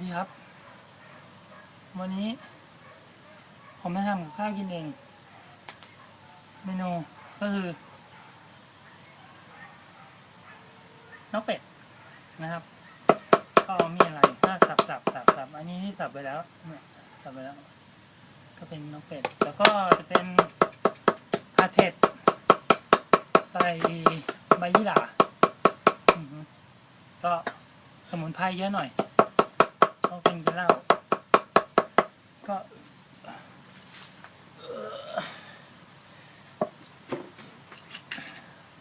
ดีครับ วันนี้ ผมมาทำกับข้าวกินเอง เมนูก็คือน้องเป็ดนะครับ ก็มีอะไรถ้าสับสับสับสับอันนี้ที่สับไปแล้วเนี่ยสับไปแล้ว ก็เป็นน้องเป็ด แล้วก็จะเป็นผัดเผ็ดใส่ใบยี่หร่าก็สมุนไพรเยอะหน่อย ต้องกินกับเหล้าก็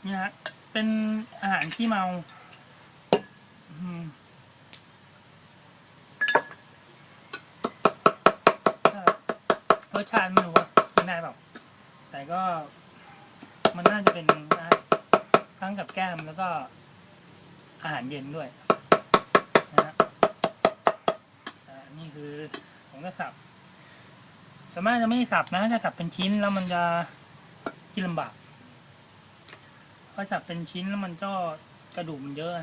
นี่ฮะเป็นอาหารที่เมาอืมรสชาติไม่รู้ว่ากินได้เปล่าแต่ก็มันน่าจะเป็นอาหารทั้งกับแก้มแล้วก็อาหารเย็นด้วยนะฮะอ่า นี่คือผมก็สับสามารถจะไม่สับนะถ้าสับเป็นชิ้นแล้วมันจะกินลำบากเพราะสับเป็นชิ้นแล้วมันก็กระดูกมันเยอะ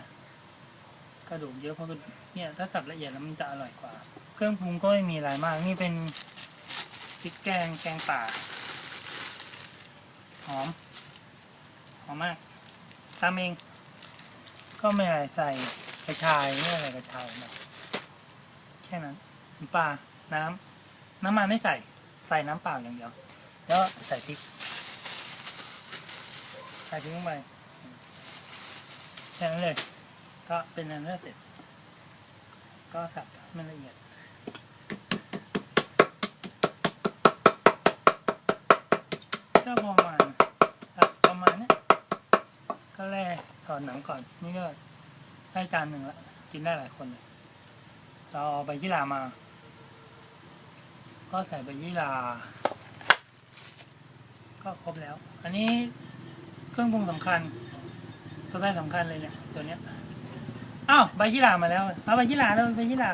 กระดูกเยอะเพราะเนี่ย ถ้าสับละเอียดแล้วมันจะอร่อยกว่า เครื่องปรุงก็ไม่มีอะไรมาก นี่เป็นพริกแกงแกงป่าหอมหอมมากตามเอง ก็ไม่อะไรใส่กระชายไม่อะไรกระชายนะ ค่นั้นน้ำปลา น้ำ น้ำมันไม่ใส่ ใส่น้ำเปล่าอย่างเดียว แล้วใส่พริก ใส่พริกลงไปแค่นั้นเลย ก็เป็นอันเลือเสร็จ ก็สับมันละเอียดก็ประมาณประมาณนี้ก็แล่ถอดหนังก่อน นี่ก็ได้จานหนึ่งละ กินได้หลายคนเลย เราเอาใบยี่หร่ามา ก็ใส่ใบยี่หร่าก็ครบแล้ว อันนี้เครื่องปรุงสำคัญ ตัวแรกสำคัญเลยเนี่ยตัวเนี้ยอ้าวใบยี่หร่ามาแล้วเอาใบยี่หร่าแล้วใบยี่หร่า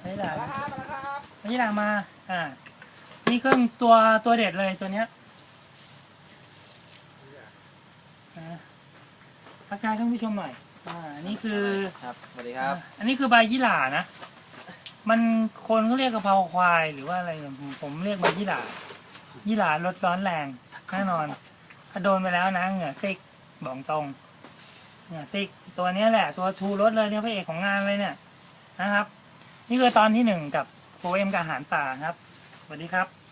ใบยี่หร่ามาครับมาครับใบยี่หร่ามาอ่านี่เครื่องตัวตัวเด็ดเลยตัวเนี้ยนะทักทายท่านผู้ชมหน่อย อ่านี่คือครับสวัสดีครับ อันนี้คือใบยี่หร่านะ มันคนเขาเรียกกะเพราควายหรือว่าอะไรผมผมเรียกใบยี่หร่ายี่หร่าลดร้อนแรงแน่นอนถ้าโดนไปแล้วนะเหงื่อซิกบอกตรงเหงื่อซิกตัวเนี้ยแหละ ตัวทูรถเลยเนี่ยพระเอกของงานเลยเนี่ยนะครับ นี่คือตอนที่หนึ่งกับโฟเอ็มกับอาหารป่าครับสวัสดีครับ